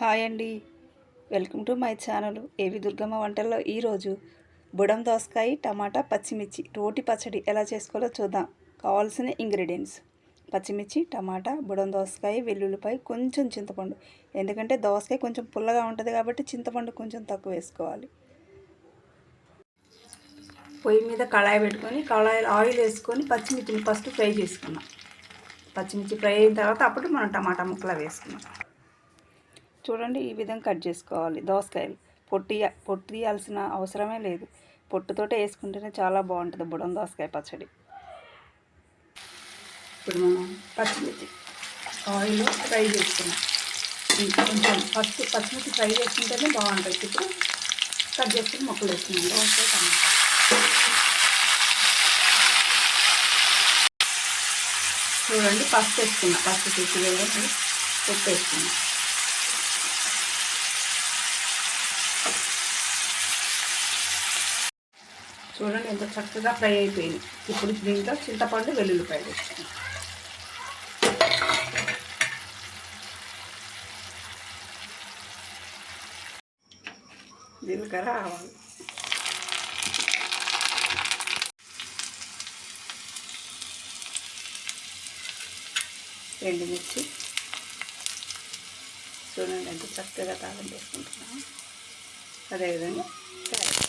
Hi అండి. Welcome to my channel ఏవి దుర్గమ్మ వంటల్లో ఈరోజు బుడం దోసకాయ టమాటా పచ్చిమిర్చి రోటి పచ్చడి ఎలా చేసుకోవాలో చూద్దాం. కావాల్సిన ఇంగ్రీడియంట్స్. పచ్చిమిర్చి టమాటా బుడం దోసకాయ వెల్లుల్లిపాయ కొంచెం చింతపండు. ఎందుకంటే దోసకాయ కొంచెం పుల్లగా ఉంటుంది కాబట్టి చింతపండు కొంచెం తక్కువ వేసుకోవాలి. పొయ్యి మీద కళాయి పెట్టుకొని కళాయి ఆయిల్ వేసుకొని పచ్చిమిర్చిని ఫస్ట్ ఫ్రై చేసుకున్నాం పచ్చిమిర్చి ఫ్రై అయిన తర్వాత అప్పుడు మనం టమాటా ముక్కలు వేసుకున్నాం చూడండి ఈ విధంగా కట్ చేసుకోవాలి. దోసకాయలు. పొట్టి పొట్టు తీయాల్సిన అవసరమే లేదు. పొట్టుతోటే వేసుకుంటేనే చాలా బాగుంటుంది బుడం దోసకాయ పచ్చడి. ఇప్పుడు మనం పచ్చిమిర్చి ఆయిల్ ఫ్రై చేసుకున్నాం కొంచెం ఫస్ట్ పచ్చిమిర్చి ఫ్రై చేసుకుంటేనే బాగుంటుంది. ఇప్పుడు కట్ చేసుకుని మొక్కలు వేసుకున్నాం దోసకాయ టమాటా. చూడండి పసుపు వేసుకున్నాం పసుపు తీసి వేసి ఉప్పు వేసుకున్నాం చూడండి ఎంత చక్కగా ఫ్రై అయిపోయింది. ఇప్పుడు దీంట్లో చింతపండు వెల్లుల్లిపాయలు వేస్తాను జీలకర్ర ఆవాలు. ఎండుమిర్చి. చూడండి ఎంత చక్కగా తాళం చేసుకుంటున్నాను అదేవిధంగా క్యారెట్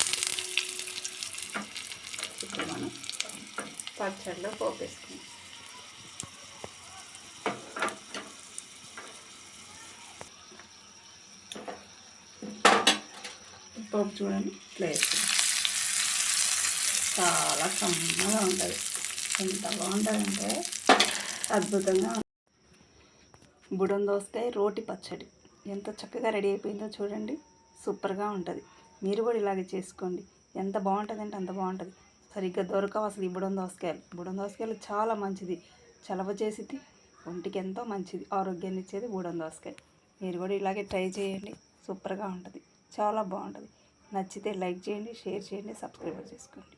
ఇప్పుడు మనం పచ్చడిలో పోపేసుకుందాం వేసుకున్నాం పోపు చూడండి ఇట్లా చాలా కమ్మగా ఉంటుంది. ఎంత బాగుంటుందంటే అద్భుతంగా బుడం దోసకాయ రోటి పచ్చడి. ఎంత చక్కగా రెడీ అయిపోయిందో చూడండి. సూపర్గా ఉంటుంది. మీరు కూడా ఇలాగే చేసుకోండి. ఎంత బాగుంటుందంటే అంత బాగుంటుంది. సరిగ్గా దొరకవు అసలు ఈ బుడం దోసకాయలు. బుడం దోసకాయలు చాలా మంచిది. చలవ చేసేది ఒంటికి ఎంతో మంచిది. ఆరోగ్యాన్ని ఇచ్చేది బుడం దోసకాయ. మీరు కూడా ఇలాగే ట్రై చేయండి. సూపర్గా ఉంటుంది. చాలా బాగుంటుంది. నచ్చితే లైక్ చేయండి షేర్ చేయండి సబ్స్క్రైబ్ చేసుకోండి.